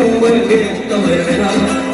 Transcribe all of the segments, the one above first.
como el viento de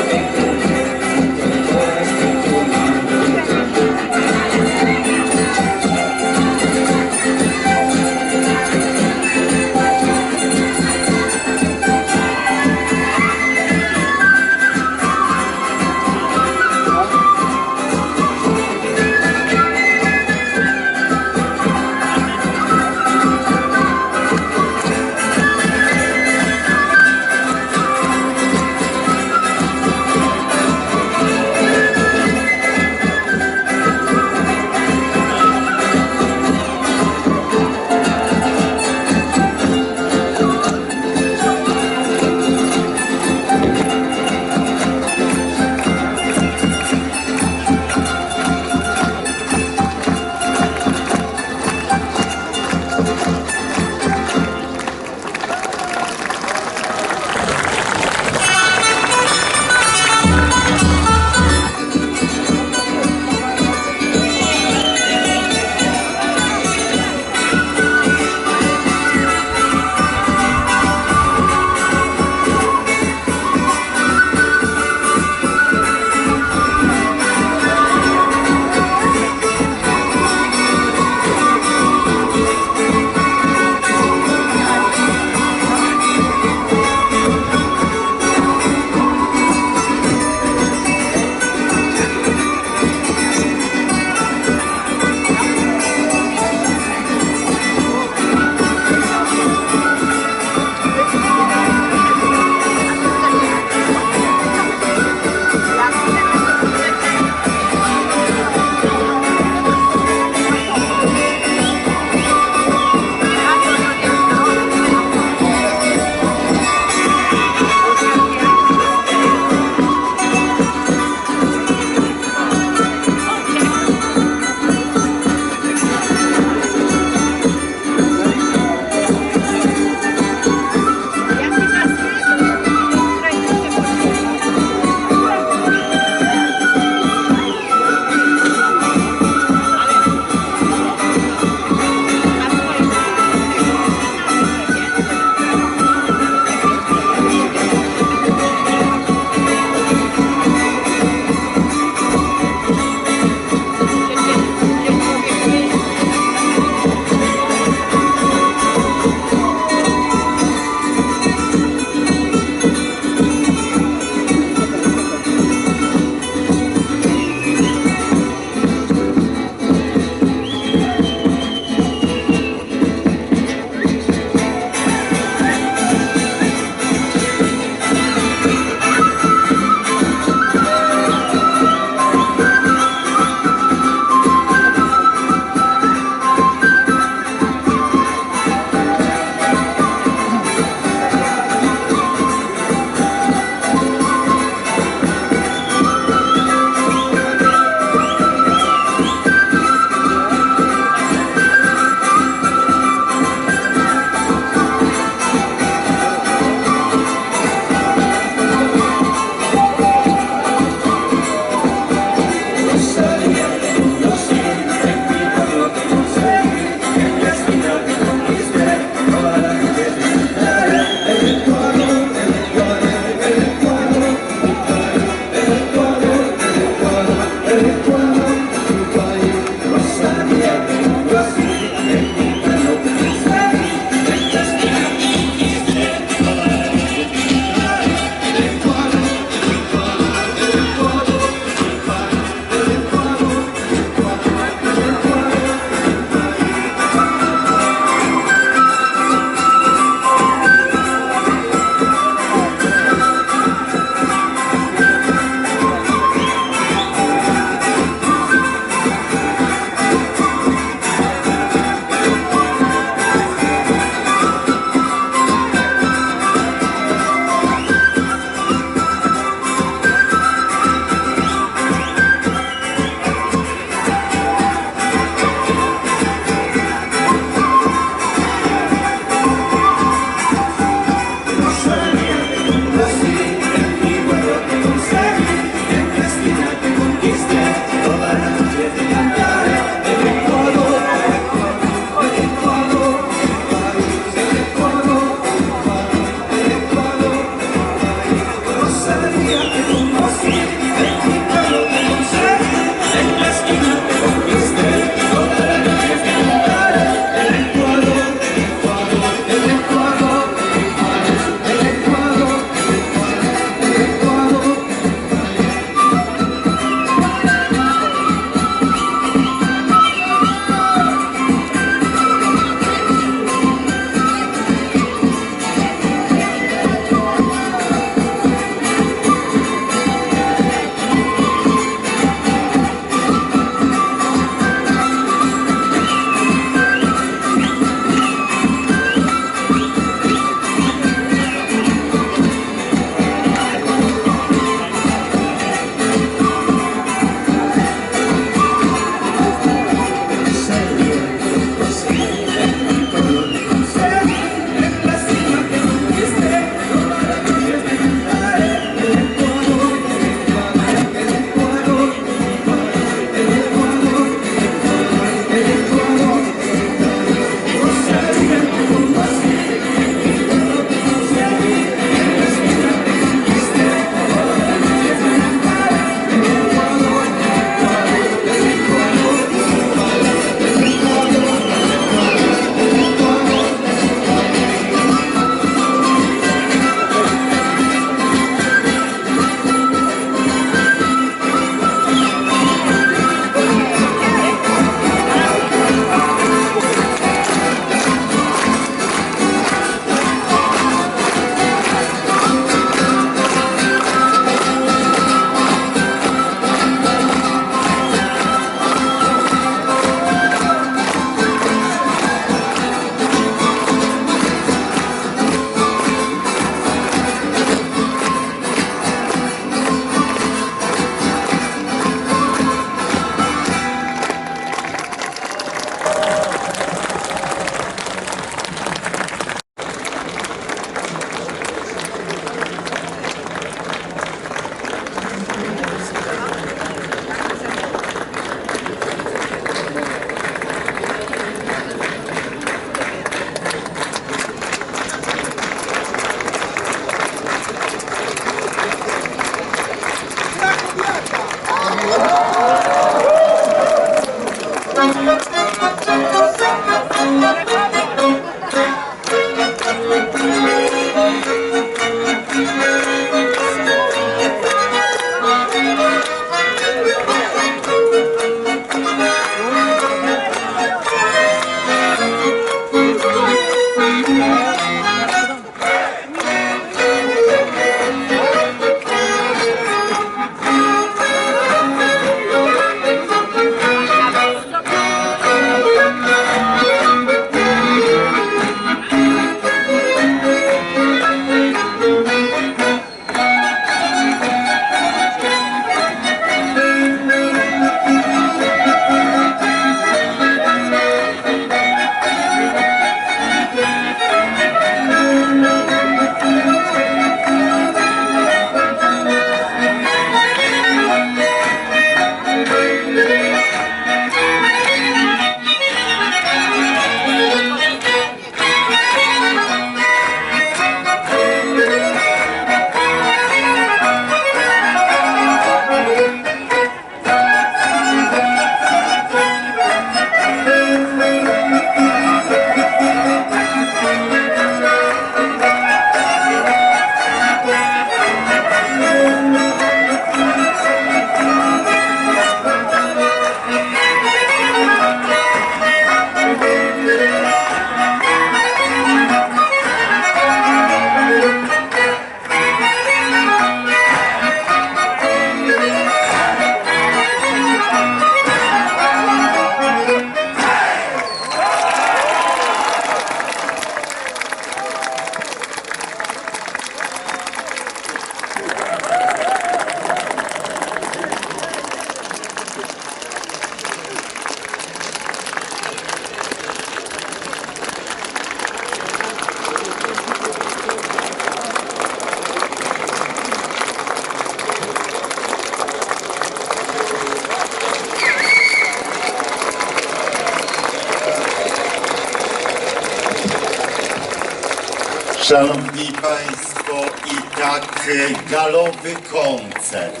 Szanowni Państwo, i tak e, galowy koncert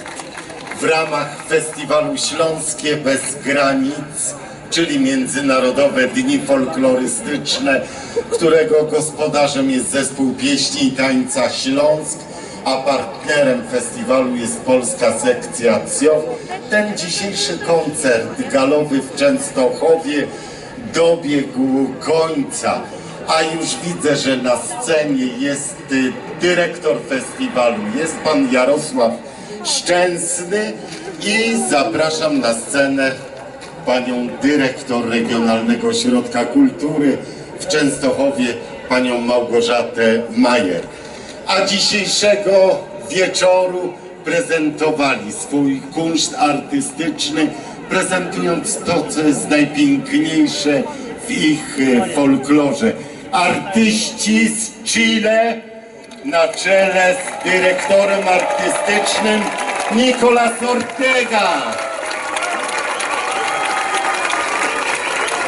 w ramach festiwalu Śląskie Bez Granic, czyli Międzynarodowe Dni Folklorystyczne, którego gospodarzem jest zespół pieśni i tańca Śląsk, a partnerem festiwalu jest polska sekcja CIO. Ten dzisiejszy koncert galowy w Częstochowie dobiegł końca. A już widzę, że na scenie jest y, dyrektor festiwalu, jest pan Jarosław Szczęsny i zapraszam na scenę panią dyrektor Regionalnego Ośrodka Kultury w Częstochowie, panią Małgorzatę Majer. A dzisiejszego wieczoru prezentowali swój kunszt artystyczny, prezentując to, co jest najpiękniejsze w ich e, folklorze. Artyści z Chile na czele z dyrektorem artystycznym Nicolas Ortega.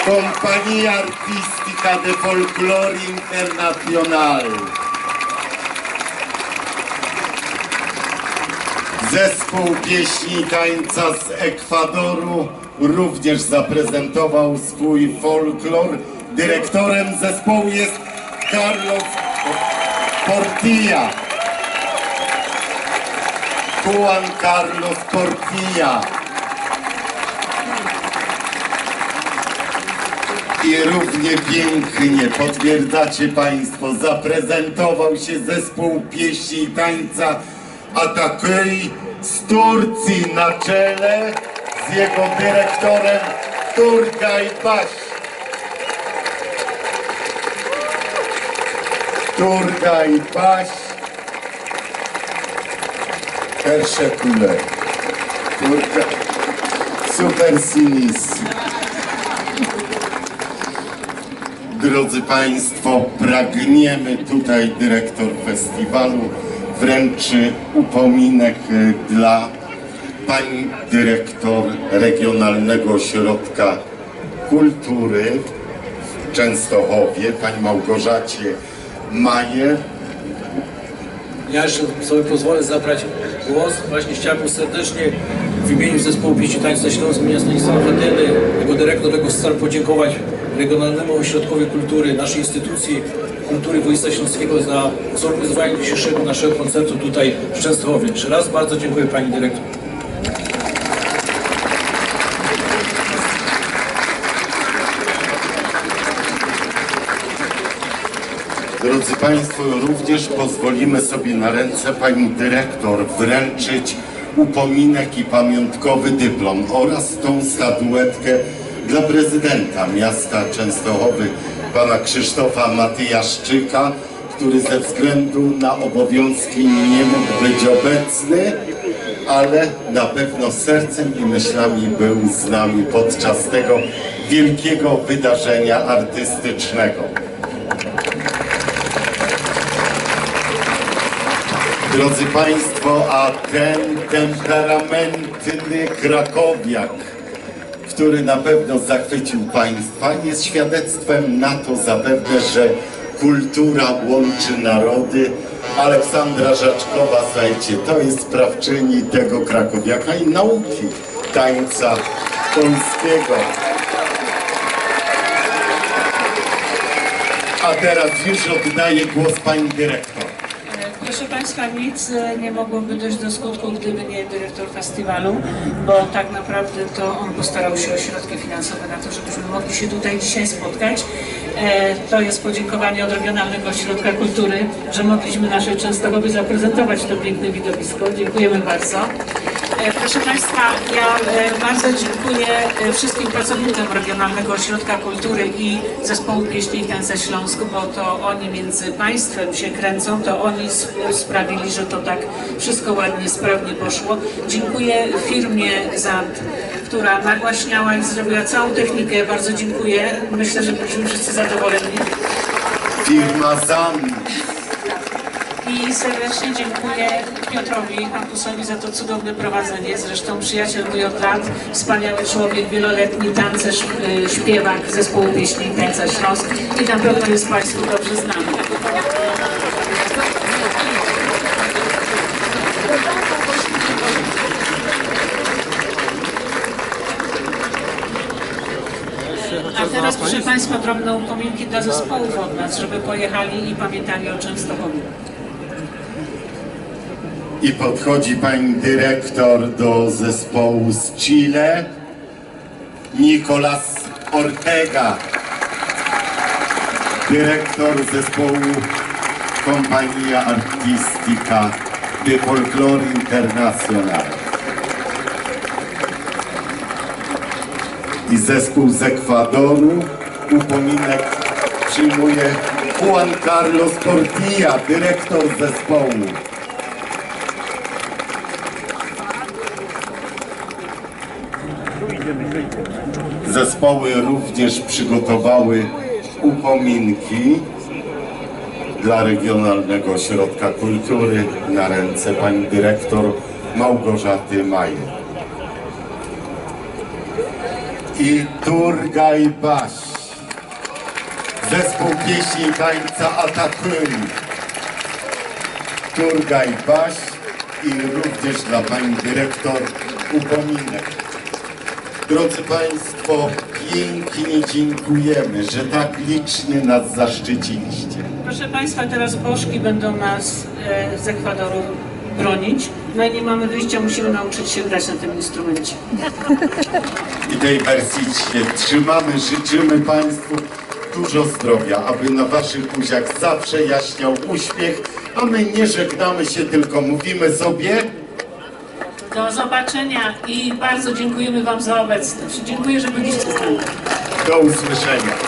Compagnia Artística de Folklore Internacional. Zespół pieśni tańca z Ekwadoru również zaprezentował swój folklor. Dyrektorem zespołu jest Carlos Portilla. Juan Carlos Portilla. I równie pięknie potwierdzacie Państwo, zaprezentował się zespół pieśni i tańca Atakui z Turcji na czele z jego dyrektorem Turgay Baş. Turgay Baş. Teşekkürler. Turgay. Süpersiniz. Drodzy Państwo, pragniemy tutaj dyrektor festiwalu wręczy upominek e, dla pani dyrektor Regionalnego Ośrodka Kultury w Częstochowie, pani Małgorzacie Majer. Ja jeszcze sobie pozwolę zabrać głos. Właśnie chciałbym serdecznie w imieniu zespołu Pieśni Tańca Śląsk imienia Stanisława Wetyny, jego dyrektor tego chcę podziękować Regionalnemu Ośrodkowi Kultury, naszej instytucji kultury województwa śląskiego za zorganizowanie dzisiejszego naszego koncertu tutaj w Częstochowie. Jeszcze raz bardzo dziękuję Pani Dyrektor. Drodzy Państwo, również pozwolimy sobie na ręce pani dyrektor wręczyć upominek i pamiątkowy dyplom oraz tą statuetkę dla prezydenta miasta Częstochowy, pana Krzysztofa Matyjaszczyka, który ze względu na obowiązki nie mógł być obecny, ale na pewno sercem i myślami był z nami podczas tego wielkiego wydarzenia artystycznego. Drodzy Państwo, a ten temperamentny krakowiak, który na pewno zachwycił Państwa, jest świadectwem na to zapewne, że kultura łączy narody. Aleksandra Żaczkowa, słuchajcie, to jest sprawczyni tego krakowiaka i nauki tańca polskiego. A teraz już oddaję głos Pani Dyrektor. Proszę Państwa, nic e, nie mogłoby dojść do skutku, gdyby nie dyrektor festiwalu, bo tak naprawdę to on postarał się o środki finansowe na to, żebyśmy mogli się tutaj dzisiaj spotkać. E, To jest podziękowanie od Regionalnego Ośrodka Kultury, że mogliśmy naszej Częstochowie zaprezentować to piękne widowisko. Dziękujemy bardzo. E, Proszę Państwa, ja e, bardzo dziękuję e, wszystkim pracownikom Regionalnego Ośrodka Kultury i Zespołu Pieśni i Tańca Śląsku, bo to oni między państwem się kręcą, to oni sprawili, że to tak wszystko ładnie, sprawnie poszło. Dziękuję firmie ZANT, która nagłaśniała i zrobiła całą technikę. Bardzo dziękuję. Myślę, że byliśmy wszyscy zadowoleni. Firma ZAN i serdecznie dziękuję Piotrowi Hampusowi za to cudowne prowadzenie. Zresztą przyjaciel mój od lat, wspaniały człowiek, wieloletni tancerz, y, śpiewak zespołu pieśni Tańca Śląsk i na pewno jest Państwu dobrze znany. A teraz, proszę Państwa, drobne upominki dla zespołów od nas, żeby pojechali i pamiętali o Częstochowie. I podchodzi pani dyrektor do zespołu z Chile, Nicolas Ortega, dyrektor zespołu Compañía Artística de Folklore Internacional. I zespół z Ekwadoru upominek przyjmuje Juan Carlos Portilla, dyrektor zespołu. Zespoły również przygotowały upominki dla Regionalnego Ośrodka Kultury na ręce pani dyrektor Małgorzaty Majer. I Turgaj Baś, zespół pieśni tańca Atakuri. Turgaj Baś i również dla pani dyrektor upominek. Drodzy Państwo, pięknie dziękujemy, że tak licznie nas zaszczyciliście. Proszę Państwa, teraz Bożki będą nas e, z Ekwadoru bronić. No i nie mamy wyjścia, musimy nauczyć się grać na tym instrumencie. I tej wersji trzymamy, życzymy Państwu dużo zdrowia, aby na Waszych buziach zawsze jaśniał uśmiech, a my nie żegnamy się, tylko mówimy sobie Do zobaczenia i bardzo dziękujemy Wam za obecność. Dziękuję, że byliście z nami. do usłyszenia.